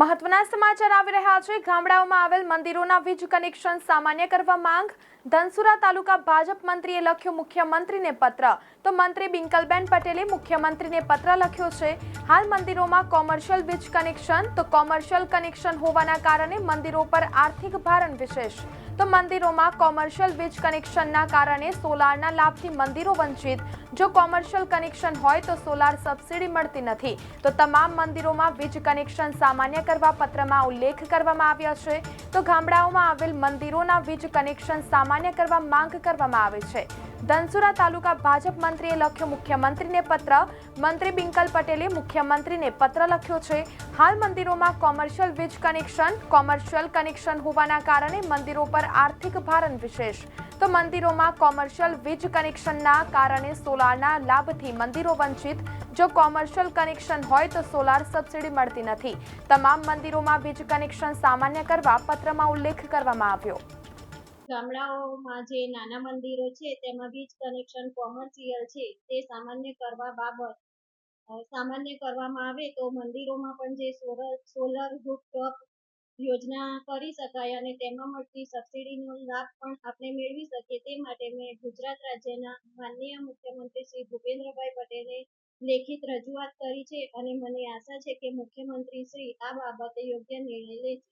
મહત્વના સમાચાર આવી રહ્યા છે. ગામડાઓમાં આવેલ મંદિરોના વીજ કનેક્શન સામાન્ય કરવા માંગ. ધનસુરા તાલુકા ભાજપ મંત્રીએ લખ્યો મુખ્યમંત્રીને પત્ર. તો મંત્રી બિંકલબેન પટેલે મુખ્યમંત્રીને પત્ર લખ્યો છે, હાલ મંદિરોમાં કોમર્શિયલ વીજ કનેક્શન, તો કોમર્શિયલ કનેક્શન હોવાના કારણે મંદિરો પર આર્થિક ભારણ વિશેષ. તો મંદિરોમાં કોમર્શિયલ વીજ કનેક્શનના કારણે સોલારના લાભથી મંદિરો વંચિત. જો કોમર્શિયલ કનેક્શન હોય તો સોલાર સબસિડી મળતી નથી. તો તમામ મંદિરોમાં વીજ કનેક્શન સામાન્ય કરવા પત્રમાં ઉલ્લેખ કરવામાં આવ્યો છે. તો ગામડાઓમાં આવેલ મંદિરોના વીજ કનેક્શન સામાન્ય કરવા માંગ કરવામાં આવે છે. ધનસુરા તાલુકા ભાજપ મંત્રીએ લખ્યો મુખ્યમંત્રીને પત્ર. મંત્રી બિંકલ પટેલે મુખ્યમંત્રીને પત્ર લખ્યો છે. હાલ મંદિરોમાં કોમર્શિયલ વીજ કનેક્શન, કોમર્શિયલ કનેક્શન હોવાના કારણે મંદિરો પર આર્થિક ભારણ વિશેષ. તો મંદિરોમાં કોમર્શિયલ વીજ કનેક્શનના કારણે સોલારના લાભથી મંદિરો વંચિત. જો કોમર્શિયલ કનેક્શન હોય તો સોલાર સબસિડી મળતી નથી. તમામ મંદિરોમાં વીજ કનેક્શન સામાન્ય કરવા પત્રમાં ઉલ્લેખ કરવામાં આવ્યો. ગામડાઓમાં જે નાના મંદિરો છે, તેમાં વીજ કનેક્શન કોમર્શિયલ છે, તે સામાન્ય કરવા બાબત સામાન્ય કરવામાં આવે તો મંદિરોમાં પણ જે સોલર સોલર રૂફટોપ યોજના કરી શકાય અને તેમાં મળતી સબસિડીનો લાભ પણ આપણે મેળવી શકીએ. તે માટે મેં ગુજરાત રાજ્યના માનનીય મુખ્યમંત્રી શ્રી ભૂપેન્દ્રભાઈ પટેલે લેખિત રજૂઆત કરી છે અને મને આશા છે કે મુખ્યમંત્રી શ્રી આ બાબતે યોગ્ય નિર્ણય લેશે.